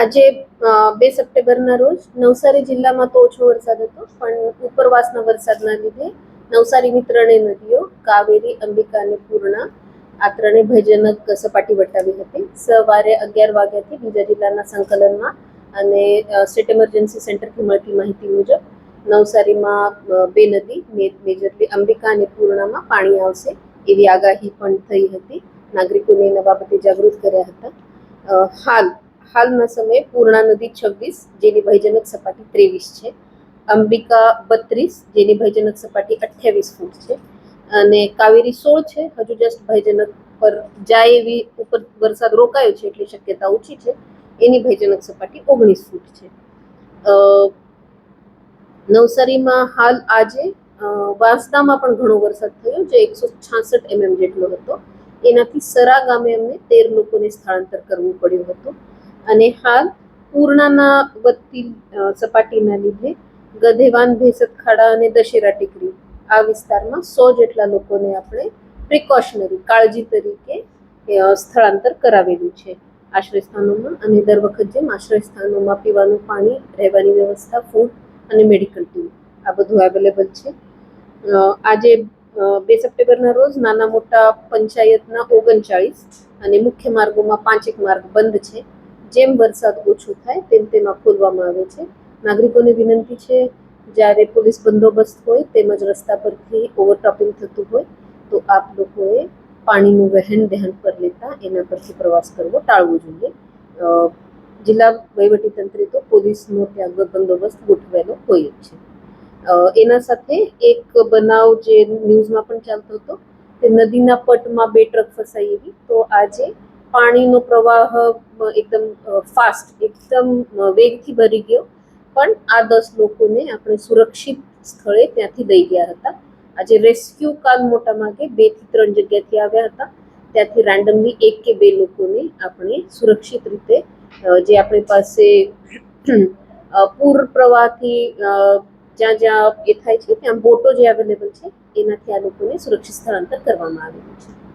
આજે બે સપ્ટેમ્બરના રોજ નવસારી જિલ્લામાં તો ઓછો વરસાદ હતો, પણ ઉપરવાસના વરસાદના લીધે નવસારીની ત્રણેય નદીઓ, કાવેરી, અંબિકા અને પૂર્ણા આ ત્રણેય ભયજનક સપાટી વટાવી હતી. સવારે અગિયાર વાગ્યાથી બીજા જિલ્લાના સંકલનમાં અને સ્ટેટ એમર્જન્સી સેન્ટરથી મળતી માહિતી મુજબ નવસારીમાં બે નદી મેજરલી અંબિકા અને પૂર્ણામાં પાણી આવશે એવી આગાહી પણ થઈ હતી. નાગરિકોને એના બાબતે જાગૃત કર્યા હતા. હાલ, હાલના સમયે પૂર્ણા નદી છવ્વીસ, જેની ભયજનક સપાટી ત્રેવીસ છે. અંબિકા બત્રીસ, જેની ભયજનક સપાટી અઠ્યાવીસ ફૂટ છે. અને કાવેરી સોળ છે. હજુ જસ્ટ ભયજનક પર જાય એવી ઉપર વરસાદ રોકાયો છે એટલી શક્યતા ઓછી છે. એની ભયજનક સપાટી ઓગણીસ ફૂટ છે. નવસારીમાં હાલ આજે વાંસદામાં પણ ઘણો વરસાદ થયો, જે એકસો છાસઠ એમએમ જેટલો હતો. એનાથી સરા ગામે અમને તેર લોકોને સ્થળાંતર કરવું પડ્યું હતું. અને હાલ પૂર્ણાના વધતી સપાટીના લીધે ગધેવાન ભેસત ખાડા અને દશેરા ટેકરી આ વિસ્તારમાં સો જેટલા લોકોને આપણે પ્રિકોશનરી કાળજી તરીકે સ્થળાંતર કરાવેલું છે. આશ્રય સ્થાનોમાં અને દર વખત જેમ આશ્રય સ્થાનોમાં પીવાનું પાણી, રહેવાની વ્યવસ્થા ફૂડ અને મેડિકલ ટીમ આ બધું અવેલેબલ છે. આજે બે સપ્ટેમ્બરના રોજ નાના મોટા પંચાયતના ઓગણચાળીસ અને મુખ્ય માર્ગોમાં પાંચેક માર્ગ બંધ છે. જેમ વરસાદ ઓછો થાય તેમ તેમાં ખોલવામાં આવે છે. નાગરિકોને વિનંતી છે, જ્યારે પોલીસ બંદોબસ્ત હોય તેમજ રસ્તા પરથી ઓવરટોપિંગ થતું હોય તો આપ લોકોએ પાણીનું વહેન ધ્યાન પર લેતા એના પરથી પ્રવાસ કરવો ટાળવો જોઈએ. જિલ્લા વહીવટીતંત્રે તો પોલીસનો ત્યાં બંદોબસ્ત ગોઠવેલો હોય જ છે. એના સાથે એક બનાવ જે ન્યૂઝમાં પણ ચાલતો હતો, તે નદીના પટમાં બે ટ્રક ફસાઈ એવી. તો આજે પાણીનો પ્રવાહ એકદમ ફાસ્ટ એકદમ વેગથી ભરી ગયો. પણ આ દસ લોકોને આપણે સુરક્ષિત સ્થળે ત્યાંથી લઈ ગયા હતા. આજે રેસ્ક્યુ કાલ મોટા ભાગે બેથી ત્રણ જગ્યાથી આવ્યા હતા. ત્યાંથી રેન્ડમલી એક કે બે લોકોને આપણે સુરક્ષિત રીતે જે આપણી પાસે પૂર પ્રવાહથી જ્યાં જ્યાં એ થાય છે ત્યાં બોટો જે અવેલેબલ છે એનાથી આ લોકોને સુરક્ષિત સ્થળાંતર કરવામાં આવેલું છે.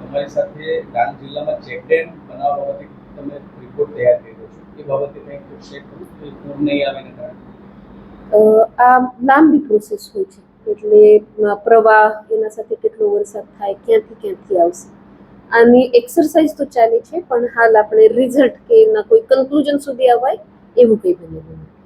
તમારી સાથે ડાંગ જિલ્લામાં ચેક ડેમ બનાવવા બાબતે તમે રિપોર્ટ તૈયાર કર્યો છે. એ બાબતે કંઈક ચેક કરું પૂર નહીં આવે કારણે? અ, આ લાંબી પ્રોસેસ હોય છે. એટલે પ્રવાહ એના સાથે કેટલો વરસાદ થાય ક્યાંથી ક્યાંથી આવશે. આની એક્સરસાઇઝ તો ચાલે છે પણ હાલ આપણે રિઝલ્ટ કે એના કોઈ કન્ક્લુઝન સુધી અવાય એવું કંઈ બનેલું નથી